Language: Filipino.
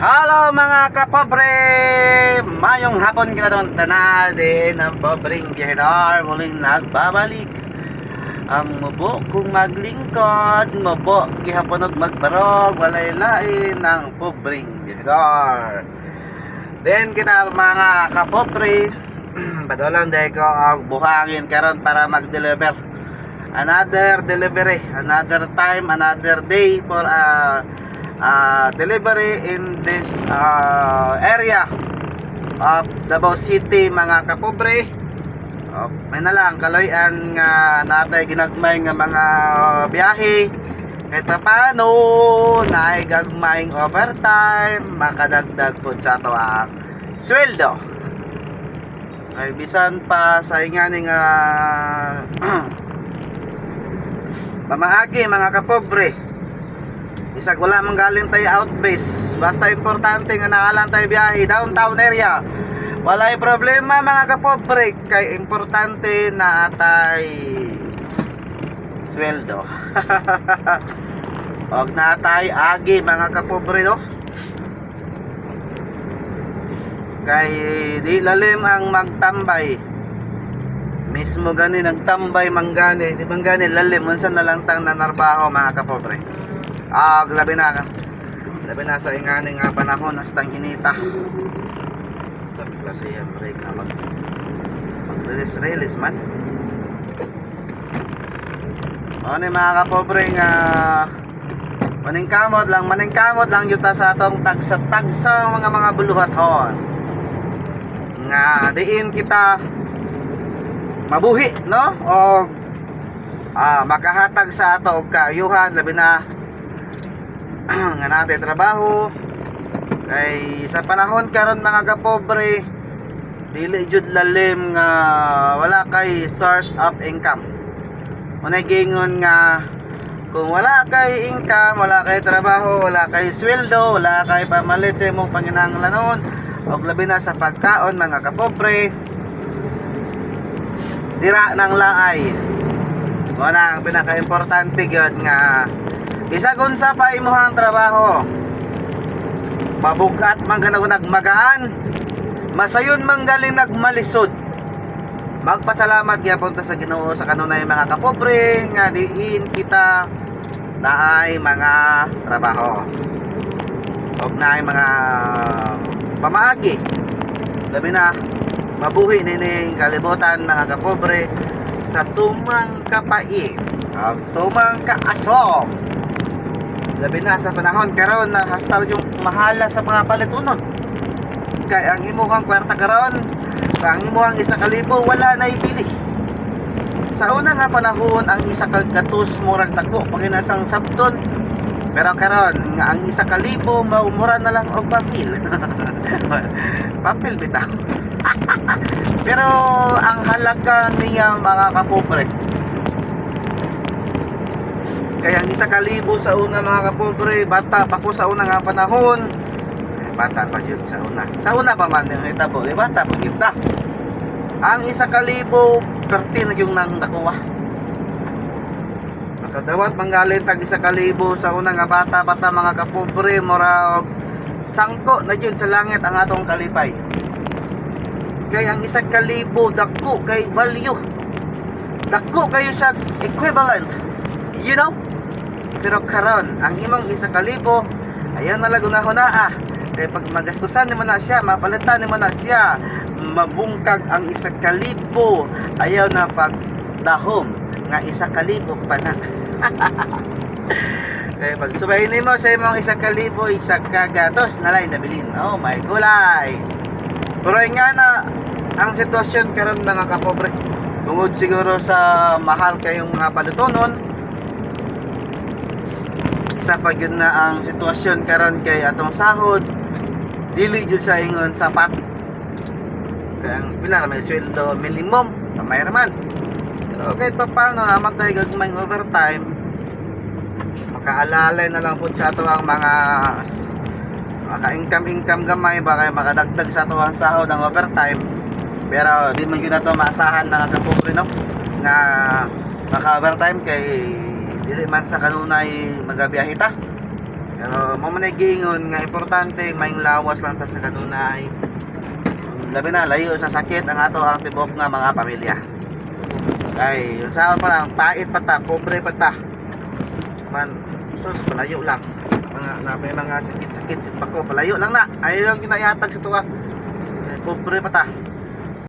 Hello mga kapobre! Mayong hapon kita naman tanade ng pobreng biyahedar muling nagbabalik. Ang mubo kung maglingkod, mubo gihapon og magbarog, walay lain ng pobreng biyahedar. Then kita mga kapobre, padolan dahil ko ang buhangin karon para mag-deliver. Another delivery, another time, another day for uh, uh, delivery in this uh, area of Davao City mga kapobre. Oh, may na lang kaloyan nga natay ginagmay nga mga biyahe. Kahit pa paano naay gagmayng overtime makadagdag po sa ato ang sweldo. Ay bisan pa sa inganing uh, pamaagi mga kapobre Isag wala man galing tayo outbase. Basta importante nga naalang tayo biyahe downtown area. Walay problema mga kapobre kay importante na atay sweldo. Og na atay agi mga kapobre no. Kay di lalim ang magtambay. Mismo gani nagtambay manggani, di man gani lalim unsa na lang tang nanarbaho mga kapobre. Ah, labi na. Labi na sa inganing nga panahon hastang inita. Sa klase yan break na mag mag-release release man. Ano mga kapobre nga maningkamot lang, maningkamot lang yuta sa atong tagsa-tagsa mga mga buluhaton. Nga diin kita mabuhi, no? O ah, makahatag sa ato og kaayuhan labi na nga natin trabaho. Kay sa panahon karon mga kapobre dili jud lalim nga wala kay source of income. Unay gingon nga kung wala kay income wala kay trabaho wala kay sweldo wala kay pamalit sa imong panginahanglanon og labi na sa pagkaon mga kapobre dira nang laay. Mo na ang pinaka-importante gyud nga Bisag unsa pa imuhang trabaho. Mabugat man ka nagmagaan. Masayon man galing nagmalisod. Magpasalamat gyapon ta sa Ginoo sa kanunay mga kapobre nga diin kita naay mga trabaho. Og naay mga pamaagi. Labi na mabuhi nining kalibutan mga kapobre sa tumang kapait. Ang tumang kaaslom labi na sa panahon. Karon na hasta yung mahala sa mga palitunon. Kay ang imuhang kwarta karon ang imuhang isa kalibo wala na ibili. Sa una nga panahon ang isa ka gatos murag dako paginasang sabton pero karon nga ang isa kalibo maumura na lang og papel papel bitaw. Pero ang halaga niya mga kapobre kaya ang isa kalibo sa una mga kapobre, bata pa ko sa una nga panahon. Eh, Bata pa yun sa una. Sa una pa man yung hitabo, eh, bata pa kita. Ang isa kalibo, perti na yung nang nakuha. Makadawat manggalit ang isa kalibo sa una nga bata bata mga kapobre, mora og sangko na yun sa langit ang atong kalipay. Kaya ang isa kalibo, dako kay value. Dako kayo sa equivalent. You know? Pero karon ang imong isa kalibo ayaw na lago na hunaa. Kay pag magastusan nimo na siya, mapalitan nimo na siya, mabungkag ang isa kalibo. Ayaw na pag dahom nga isa kalibo pa na. Kaya pag subahin nimo sa imong isa kalibo, isa kagatos na lang nabilin. Oh my gulay. Pero nga na ang sitwasyon karon mga kapobre. Tungod siguro sa mahal kayong mga palutonon, isa pa yun na ang sitwasyon karon kay atong sahod. Dili jud sa ingon sapat. Kaya ang pila na may sweldo minimum. Kamay raman pero kahit pa paano? Naman tayo gagmayng overtime. Makaalalay na lang po sa ato ang mga maka income income gamay. Baka makadagdag sa ato ang sahod ang overtime. Pero di man yun na to maasahan mga kapobre no? Nga maka overtime kay dili man sa kanunay magabiyahe ta Pero mo man giingon nga importante may lawas lang ta sa kanunay. Labi na layo sa sakit ang ato ang tibok nga mga pamilya. Kay usaha pa lang pait pa ta, pobre pa ta. Man, sus palayo lang. Mga na may mga sakit-sakit si Pako, palayo lang na. Ayaw lang kinaihatag sa tuwa. Ay, pobre pa ta.